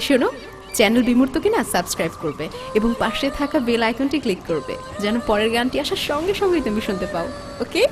শোনো, চ্যানেল বিমূর্ত কিনা সাবস্ক্রাইব করবে এবং পাশে থাকা বেল আইকনটি ক্লিক করবে, যেন পরের গানটি আসার সঙ্গে সঙ্গেই তুমি শুনতে পাও, ওকে?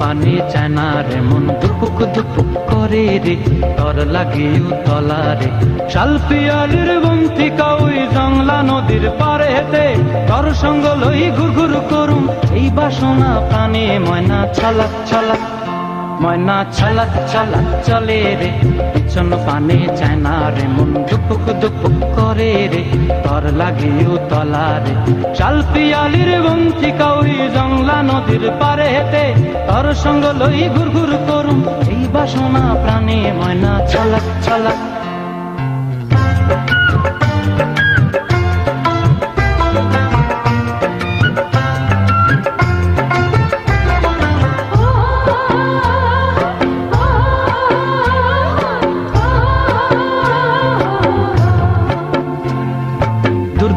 পানি চায় রে, মন দুপুক দুপুক করে রে তর লাগে তলা রে। শালপিয়ালির বন্তি কাউই জংলা নদীর পারে হেতে তর সঙ্গ লই ঘুর ঘুর করুম, এই বাসনা প্রাণে ময়না ছালাক ছালা। ময়না ছলক ছলক চলে রে, পিছন পানে চায় না রে, মন দুপুক দুপুক করে রে তর লাগে তলা রে। চাল পিয়ালির বঞ্চি কাউরি জংলা নদীর পারে হেতে তর সঙ্গ লই ঘুর ঘুর করুম, এই বাসনা প্রাণে ময়না ছলক ছালা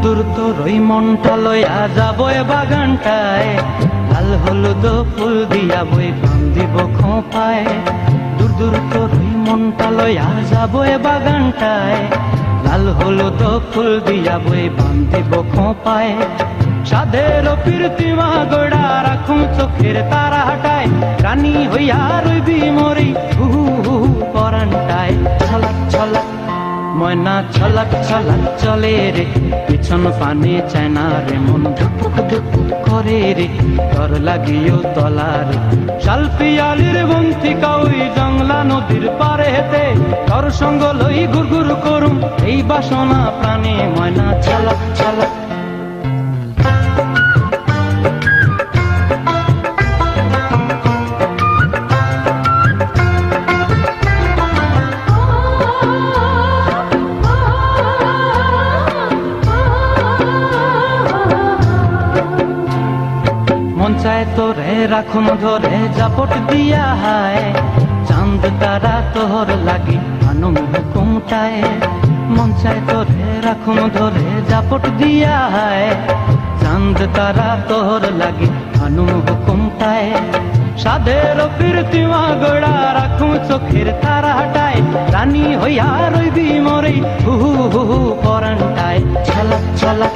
দূর তোর ওই মনটা লইয়া যাব এ বাগানটায়। লাল হলুদ ফুল দিয়া বই বান্ধিব খোঁপায়। দূর দূর তোর ওই মনটা লইয়া যাব এ বাগানটায়। লাল হলুদ ফুল দিয়া বই বান্ধিব খোঁপায়। সাধের প্রীতিমা গোড়া রাখুন চোখের তারা হাটায়। রানী হইয়া রইবি মরি হু হু পরানটায়। ছলাক ছলাক ময়না ছলাক ছলাক চলে রে, পিছন পানে চায়না রে, মন ধুক ধুক করে রে তর লাগিও তলা রে শাল পিয়ালির বন্তি কাউরি জংলা নদীর পারে হেতে তর সঙ্গ লই ঘুর ঘুর করুম, এই বাসনা প্রাণে ময়না ছলাক চায় তোরে, রাখুন ধরে, জাপট দিয়া হায়। চাঁদ তারা তোর লাগি আনম হুকুমটায় মন চায় তোরে, রাখুন ধরে, জাপট দিয়া হায়। চাঁদ তারা তোর লাগি আনুম হুকুমটায় সাধের প্রীতিমা গোড়া রাখুন চোখের তারা হাটায় রানী হইয়া রইবি মরে, হু হু হু পরানটায়। ছলাক ছলাক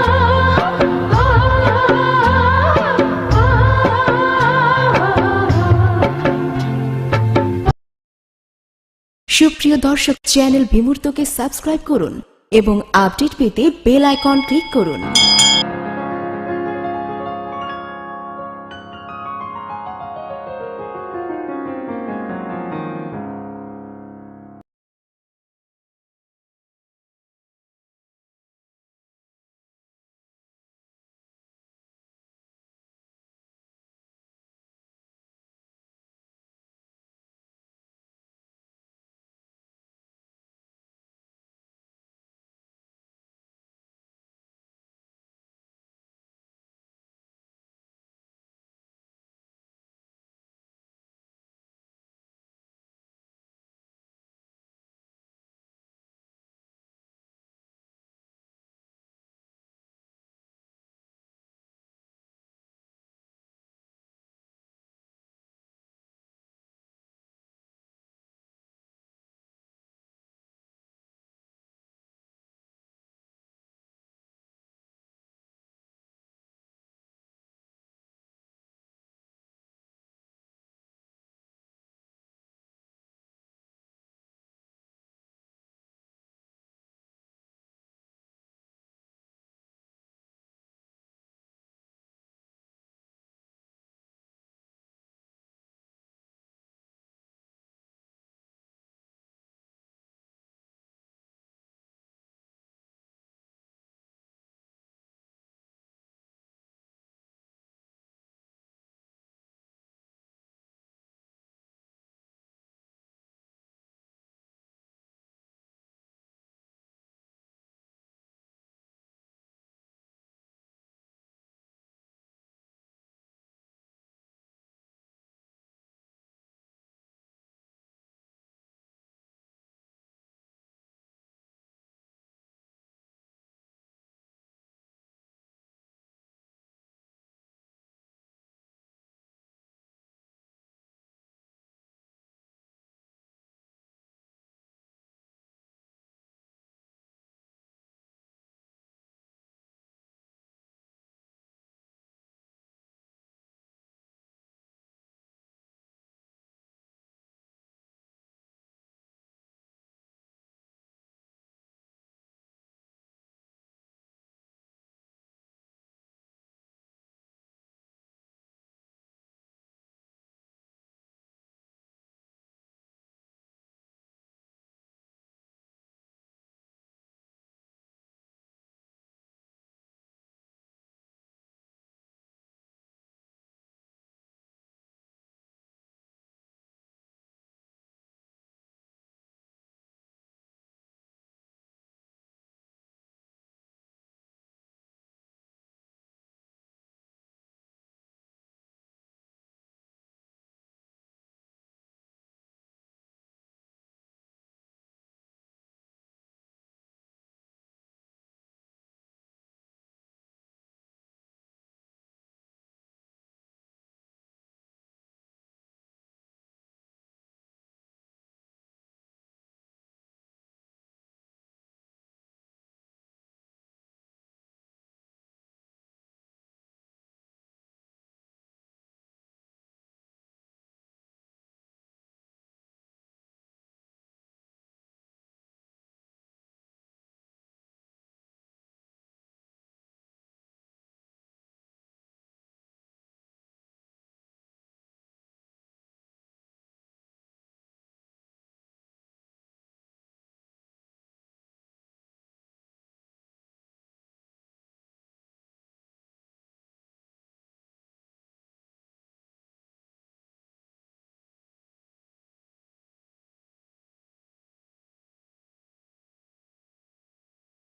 সুপ্রিয় দর্শক চ্যানেল বিমূর্তকে সাবস্ক্রাইব করুন এবং আপডেট পেতে বেল আইকন ক্লিক করুন।